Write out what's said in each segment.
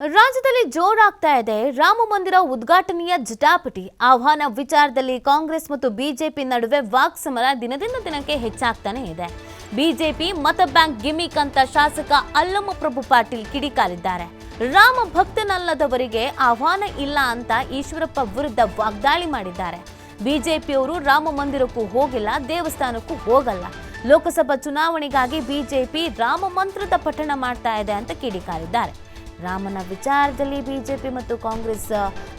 ರಾಜ್ಯದಲ್ಲಿ ಜೋರಾಗ್ತಾ ಇದೆ. ರಾಮ ಮಂದಿರ ಉದ್ಘಾಟನೆಯ ಜಟಾಪಟಿ. ಆಹ್ವಾನ ವಿಚಾರದಲ್ಲಿ ಕಾಂಗ್ರೆಸ್ ಮತ್ತು ಬಿಜೆಪಿ ನಡುವೆ ವಾಕ್ಸಮರ ದಿನದಿಂದ ದಿನಕ್ಕೆ ಹೆಚ್ಚಾಗ್ತಾನೆ ಇದೆ. ಬಿಜೆಪಿ ಮತ ಬ್ಯಾಂಕ್ ಗಿಮಿಕ್ ಅಂತ ಶಾಸಕ ಅಲ್ಲಮ್ಮ ಪ್ರಭು ಪಾಟೀಲ್ ಕಿಡಿಕಾರಿದ್ದಾರೆ. ರಾಮ ಭಕ್ತನಲ್ಲದವರಿಗೆ ಆಹ್ವಾನ ಇಲ್ಲ ಅಂತ ಈಶ್ವರಪ್ಪ ವಿರುದ್ಧ ವಾಗ್ದಾಳಿ ಮಾಡಿದ್ದಾರೆ. ಬಿಜೆಪಿಯವರು ರಾಮ ಮಂದಿರಕ್ಕೂ ಹೋಗಿಲ್ಲ, ದೇವಸ್ಥಾನಕ್ಕೂ ಹೋಗಲ್ಲ. ಲೋಕಸಭಾ ಚುನಾವಣೆಗಾಗಿ ಬಿಜೆಪಿ ರಾಮ ಮಂತ್ರದ ಪಠಣ ಮಾಡ್ತಾ ಇದೆ ಅಂತ ಕಿಡಿಕಾರಿದ್ದಾರೆ. ರಾಮನ ವಿಚಾರದಲ್ಲಿ ಬಿಜೆಪಿ ಮತ್ತು ಕಾಂಗ್ರೆಸ್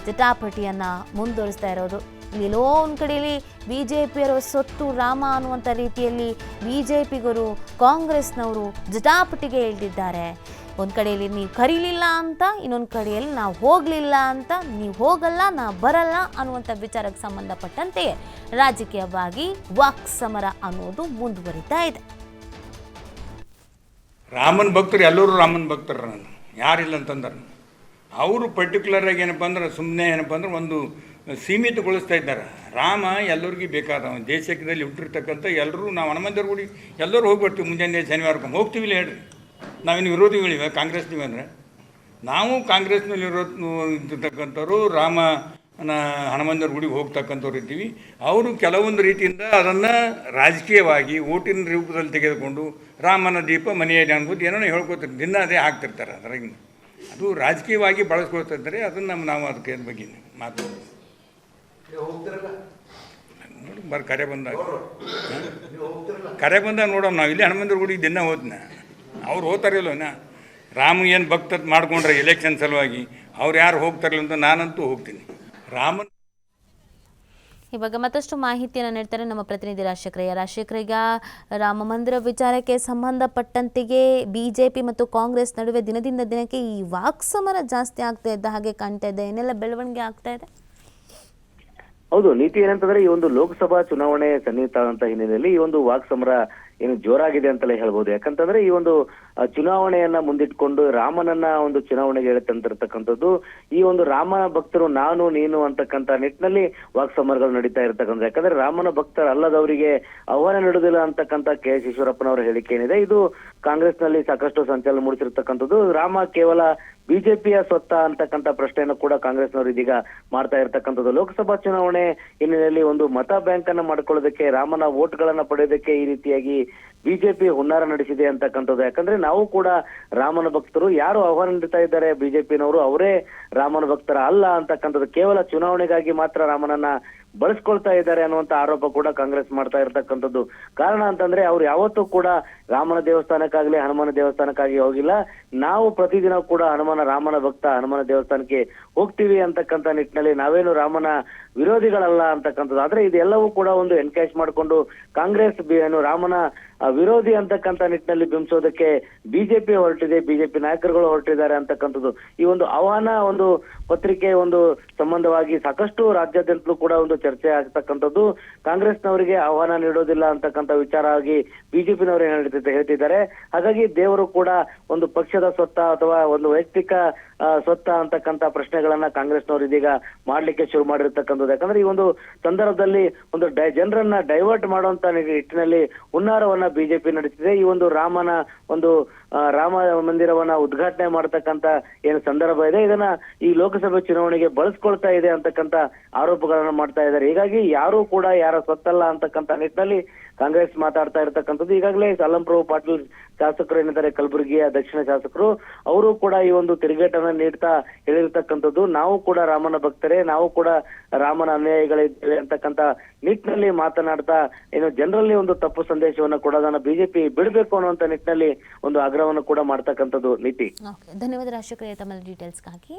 ಜಟಾಪಟಿಯನ್ನ ಮುಂದುವರಿಸ್ತಾ ಇರೋದು. ಎಲ್ಲೋ ಒಂದು ಕಡೆಯಲ್ಲಿ ಬಿ ಜೆ ಪಿಯವರು ಸೊತ್ತು ರಾಮ ಅನ್ನುವಂಥ ರೀತಿಯಲ್ಲಿ ಬಿ ಜೆ ಪಿಗರು ಕಾಂಗ್ರೆಸ್ನವರು ಜಟಾಪಟಿಗೆ ಇಳಿದಿದ್ದಾರೆ. ಒಂದು ಕಡೆಯಲ್ಲಿ ನೀವು ಕರೀಲಿಲ್ಲ ಅಂತ, ಇನ್ನೊಂದು ಕಡೆಯಲ್ಲಿ ನಾವು ಹೋಗಲಿಲ್ಲ ಅಂತ, ನೀವು ಹೋಗಲ್ಲ ನಾ ಬರಲ್ಲ ಅನ್ನುವಂಥ ವಿಚಾರಕ್ಕೆ ಸಂಬಂಧಪಟ್ಟಂತೆ ರಾಜಕೀಯವಾಗಿ ವಾಕ್ ಸಮರ ಅನ್ನೋದು ಮುಂದುವರಿತಾ ಇದೆ. ರಾಮನ್ ಭಕ್ತರು, ಎಲ್ಲರೂ ರಾಮನ್ ಭಕ್ತರು ನಾನು. ಯಾರಿಲ್ಲ ಅಂತಂದ್ರೆ, ಅವರು ಪರ್ಟಿಕ್ಯುಲರಾಗಿ ಏನಪ್ಪ ಅಂದ್ರೆ ಸುಮ್ಮನೆ ಏನಪ್ಪ ಅಂದ್ರೆ ಒಂದು ಸೀಮಿತಗೊಳಿಸ್ತಾ ಇದ್ದಾರೆ. ರಾಮ ಎಲ್ಲರಿಗೂ ಬೇಕಾದವ ದೇಶದಲ್ಲಿ ಹುಟ್ಟಿರ್ತಕ್ಕಂಥ ಎಲ್ಲರೂ, ನಾವು ಹನುಮಂತರ ಗುಡಿ ಎಲ್ಲರೂ ಹೋಗ್ಬಿಡ್ತೀವಿ ಮುಂಜಾನೆ ಶನಿವಾರಕ್ಕೆ ಹೋಗ್ತೀವಿ ಇಲ್ಲ ಹೇಳ್ರಿ ನಾವೇನು ವಿರೋಧಿಗಳಿವೆ ಕಾಂಗ್ರೆಸ್ ಅಂದರೆ. ನಾವು ಕಾಂಗ್ರೆಸ್ನಲ್ಲಿ ಇರೋ ಇರ್ತಕ್ಕಂಥವ್ರು ರಾಮ ಹನುಮಂತರ ಗುಡಿಗೆ ಹೋಗ್ತಕ್ಕಂಥವ್ರು ಇದ್ದೀವಿ. ಅವರು ಕೆಲವೊಂದು ರೀತಿಯಿಂದ ಅದನ್ನು ರಾಜಕೀಯವಾಗಿ ಓಟಿನ ರೂಪದಲ್ಲಿ ತೆಗೆದುಕೊಂಡು ರಾಮನ ದೀಪ ಮನೆಯಲ್ಲಿ ಅನ್ಬೋದು ಏನೋ ಹೇಳ್ಕೊತಾರೆ ದಿನ ಅದೇ ಹಾಕ್ತಿರ್ತಾರೆ ಅದರಿಂದ ಅದು ರಾಜಕೀಯವಾಗಿ ಬಳಸ್ಕೊಳ್ತಿದ್ದರೆ ಅದನ್ನು ನಮ್ಮ ನಾವು ಅದಕ್ಕೆ ಬಗ್ಗೆ ಮಾತಾಡೋದು ನೋಡಿ ಬರ್ ಕರೆ ಬಂದಾಗ? ಕರೆ ಬಂದಾಗ ನೋಡೋಣ ನಾವು. ಇಲ್ಲಿ ಹನುಮಂದರ ಗುಡಿಗೆ ದಿನ ಹೋದ್ನ. ಅವ್ರು ಹೋಗ್ತಾರಿಲ್ಲೋನ ರಾಮ ಏನು ಭಕ್ತ ಮಾಡ್ಕೊಂಡ್ರೆ ಎಲೆಕ್ಷನ್ ಸಲುವಾಗಿ. ಅವ್ರು ಯಾರು ಹೋಗ್ತಾರಲ್ಲ ಅಂತ ನಾನಂತೂ ಹೋಗ್ತೀನಿ. ರಾಮನ. ಇವಾಗ ಮತ್ತಷ್ಟು ಮಾಹಿತಿಯನ್ನು ನೀಡ್ತಾರೆ ನಮ್ಮ ಪ್ರತಿನಿಧಿ ರಾಜಶೇಖರಯ್ಯ. ರಾಜಶೇಖರಯ್ಯ ರಾಮ ಮಂದಿರ ವಿಚಾರಕ್ಕೆ ಸಂಬಂಧಪಟ್ಟಂತೆಯೇ ಬಿಜೆಪಿ ಮತ್ತು ಕಾಂಗ್ರೆಸ್ ನಡುವೆ ದಿನದಿಂದ ದಿನಕ್ಕೆ ಈ ವಾಕ್ಸಮರ ಜಾಸ್ತಿ ಆಗ್ತಾ ಇದ್ದ ಹಾಗೆ ಕಾಣ್ತಾ ಇದೆ. ಏನೆಲ್ಲ ಬೆಳವಣಿಗೆ ಆಗ್ತಾ ಇದೆ? ಹೌದು ನೀತಿ ಏನಂತಂದ್ರೆ ಈ ಒಂದು ಲೋಕಸಭಾ ಚುನಾವಣೆ ಸನ್ನಿಹಿತ ಹಿನ್ನೆಲೆಯಲ್ಲಿ ಈ ಒಂದು ವಾಕ್ ಸಮರ ಏನು ಜೋರಾಗಿದೆ ಅಂತಲೇ ಹೇಳ್ಬೋದು. ಯಾಕಂತಂದ್ರೆ ಈ ಒಂದು ಚುನಾವಣೆಯನ್ನ ಮುಂದಿಟ್ಕೊಂಡು ರಾಮನನ್ನ ಒಂದು ಚುನಾವಣೆಗೆ ತಂದಿರತಕ್ಕಂಥದ್ದು, ಈ ಒಂದು ರಾಮನ ಭಕ್ತರು ನಾನು, ನೀನು ಅಂತಕ್ಕಂಥ ನಿಟ್ಟಿನಲ್ಲಿ ವಾಕ್ ಸಮರಗಳು ನಡೀತಾ ಇರತಕ್ಕಂಥ ಯಾಕಂದ್ರೆ ರಾಮನ ಭಕ್ತರಲ್ಲದವರಿಗೆ ಆಹ್ವಾನ ನೀಡುವುದಿಲ್ಲ ಅಂತಕ್ಕಂಥ ಕೆ ಎಸ್ ಈಶ್ವರಪ್ಪನವರ ಹೇಳಿಕೆ ಏನಿದೆ. ಇದು ಕಾಂಗ್ರೆಸ್ನಲ್ಲಿ ಸಾಕಷ್ಟು ಸಂಚಲನ ಮೂಡಿಸಿರ್ತಕ್ಕಂಥದ್ದು. ರಾಮ ಕೇವಲ ಬಿಜೆಪಿಯ ಸ್ವತ್ತ ಅಂತಕ್ಕಂಥ ಪ್ರಶ್ನೆಯನ್ನು ಕೂಡ ಕಾಂಗ್ರೆಸ್ನವರು ಇದೀಗ ಮಾಡ್ತಾ ಇರ್ತಕ್ಕಂಥದ್ದು. ಲೋಕಸಭಾ ಚುನಾವಣೆ ಹಿನ್ನೆಲೆಯಲ್ಲಿ ಒಂದು ಮತ ಬ್ಯಾಂಕ್ ಅನ್ನ ಮಾಡ್ಕೊಳ್ಳೋದಕ್ಕೆ, ರಾಮನ ವೋಟ್ಗಳನ್ನ ಪಡೆಯೋದಕ್ಕೆ ಈ ರೀತಿಯಾಗಿ ಬಿಜೆಪಿ ಹುನ್ನಾರ ನಡೆಸಿದೆ ಅಂತಕ್ಕಂಥದ್ದು. ಯಾಕಂದ್ರೆ ನಾವು ಕೂಡ ರಾಮನ ಭಕ್ತರು, ಯಾರು ಆಹ್ವಾನ ನೀಡ್ತಾ ಇದ್ದಾರೆ ಬಿಜೆಪಿನವರು, ಅವರೇ ರಾಮನ ಭಕ್ತರ ಅಲ್ಲ ಅಂತಕ್ಕಂಥದ್ದು. ಕೇವಲ ಚುನಾವಣೆಗಾಗಿ ಮಾತ್ರ ರಾಮನನ್ನ ಬಳಸ್ಕೊಳ್ತಾ ಇದ್ದಾರೆ ಅನ್ನುವಂತ ಆರೋಪ ಕೂಡ ಕಾಂಗ್ರೆಸ್ ಮಾಡ್ತಾ ಇರತಕ್ಕಂಥದ್ದು. ಕಾರಣ ಅಂತಂದ್ರೆ ಅವ್ರು ಯಾವತ್ತೂ ಕೂಡ ರಾಮನ ದೇವಸ್ಥಾನಕ್ಕಾಗ್ಲಿ ಹನುಮಾನ ದೇವಸ್ಥಾನಕ್ಕಾಗಿ ಹೋಗಿಲ್ಲ. ನಾವು ಪ್ರತಿದಿನ ಕೂಡ ಹನುಮಾನ, ರಾಮನ ಭಕ್ತ ಹನುಮಾನ ದೇವಸ್ಥಾನಕ್ಕೆ ಹೋಗ್ತೀವಿ ಅಂತಕ್ಕಂಥ ನಿಟ್ಟಿನಲ್ಲಿ ನಾವೇನು ರಾಮನ ವಿರೋಧಿಗಳಲ್ಲ ಅಂತಕ್ಕಂಥದ್ದು. ಆದ್ರೆ ಇದೆಲ್ಲವೂ ಕೂಡ ಒಂದು ಎನ್ಕ್ಯಾಶ್ ಮಾಡಿಕೊಂಡು ಕಾಂಗ್ರೆಸ್ ಏನು ರಾಮನ ವಿರೋಧಿ ಅಂತಕ್ಕಂಥ ನಿಟ್ಟಿನಲ್ಲಿ ಬಿಂಬಿಸೋದಕ್ಕೆ ಬಿಜೆಪಿ ಹೊರಟಿದೆ, ಬಿಜೆಪಿ ನಾಯಕರುಗಳು ಹೊರಟಿದ್ದಾರೆ ಅಂತಕ್ಕಂಥದ್ದು. ಈ ಒಂದು ಆಹ್ವಾನ, ಒಂದು ಪತ್ರಿಕೆ ಒಂದು ಸಂಬಂಧವಾಗಿ ಸಾಕಷ್ಟು ರಾಜ್ಯಾದ್ಯಂತಲೂ ಕೂಡ ಒಂದು ಚರ್ಚೆ ಆಗ್ತಕ್ಕಂಥದ್ದು. ಕಾಂಗ್ರೆಸ್ನವರಿಗೆ ಆಹ್ವಾನ ನೀಡೋದಿಲ್ಲ ಅಂತಕ್ಕಂಥ ವಿಚಾರ ಆಗಿ ಬಿಜೆಪಿನವರು ಏನ್ ಹೇಳ್ತಿದ್ದ- ಹೇಳ್ತಿದ್ದಾರೆ. ಹಾಗಾಗಿ ದೇವರು ಕೂಡ ಒಂದು ಪಕ್ಷದ ಸ್ವತ್ತ ಅಥವಾ ಒಂದು ವೈಯಕ್ತಿಕ ಸ್ವತ್ತ ಅಂತಕ್ಕಂಥ ಪ್ರಶ್ನೆಗಳನ್ನ ಕಾಂಗ್ರೆಸ್ನವರು ಇದೀಗ ಮಾಡ್ಲಿಕ್ಕೆ ಶುರು ಮಾಡಿರ್ತಕ್ಕಂಥದ್ದು. ಯಾಕಂದ್ರೆ ಈ ಒಂದು ಸಂದರ್ಭದಲ್ಲಿ ಒಂದು ಜನರನ್ನ ಡೈವರ್ಟ್ ಮಾಡುವಂತ ನಿಟ್ಟಿನಲ್ಲಿ ಹುನ್ನಾರವನ್ನ ಬಿಜೆಪಿ ನಡೆಸಿದೆ. ಈ ಒಂದು ರಾಮನ ಒಂದು ರಾಮ ಮಂದಿರವನ್ನ ಉದ್ಘಾಟನೆ ಮಾಡತಕ್ಕಂತ ಏನು ಸಂದರ್ಭ ಇದೆ. ಇದನ್ನ ಈ ಲೋಕಸಭೆ ಚುನಾವಣೆಗೆ ಬಳಸ್ಕೊಳ್ತಾ ಇದೆ ಅಂತಕ್ಕಂತ ಆರೋಪಗಳನ್ನ ಮಾಡ್ತಾ ಇದ್ದಾರೆ. ಹೀಗಾಗಿ ಯಾರು ಕೂಡ ಯಾರ ಸ್ವತ್ತಲ್ಲ ಅಂತಕ್ಕಂಥ ನಿಟ್ಟಿನಲ್ಲಿ ಕಾಂಗ್ರೆಸ್ ಮಾತಾಡ್ತಾ ಇರ್ತಕ್ಕಂಥದ್ದು. ಈಗಾಗಲೇ ಪ್ರಭು ಪಾಟೀಲ್ ಶಾಸಕರು ಏನಿದ್ದಾರೆ ಕಲಬುರಗಿಯ ದಕ್ಷಿಣ ಶಾಸಕರು, ಅವರು ಕೂಡ ಈ ಒಂದು ತಿರುಗೇಟನ್ನ ನೀಡ್ತಾ ಹೇಳಿರ್ತಕ್ಕಂಥದ್ದು. ನಾವು ಕೂಡ ರಾಮನ ಭಕ್ತರೇ, ನಾವು ಕೂಡ ರಾಮನ ಅನುಯಾಯಿಗಳಿದ್ದೇವೆ ಅಂತಕ್ಕಂಥ ನಿಟ್ಟಿನಲ್ಲಿ ಮಾತನಾಡ್ತಾ ಏನು ಜನರಲ್ಲಿ ಒಂದು ತಪ್ಪು ಸಂದೇಶವನ್ನ ಕೊಡೋದನ್ನ ಬಿಜೆಪಿ ಬಿಡಬೇಕು ಅನ್ನುವಂತ ನಿಟ್ಟಿನಲ್ಲಿ ಒಂದು ಆಗ್ರಹವನ್ನು ಕೂಡ ಮಾಡ್ತಕ್ಕಂಥದ್ದು ನೀತಿ. ಧನ್ಯವಾದ ರಾಜಶೇಖರಯ್ಯ ತಮ್ಮ ಡೀಟೇಲ್ಸ್ಗಾಗಿ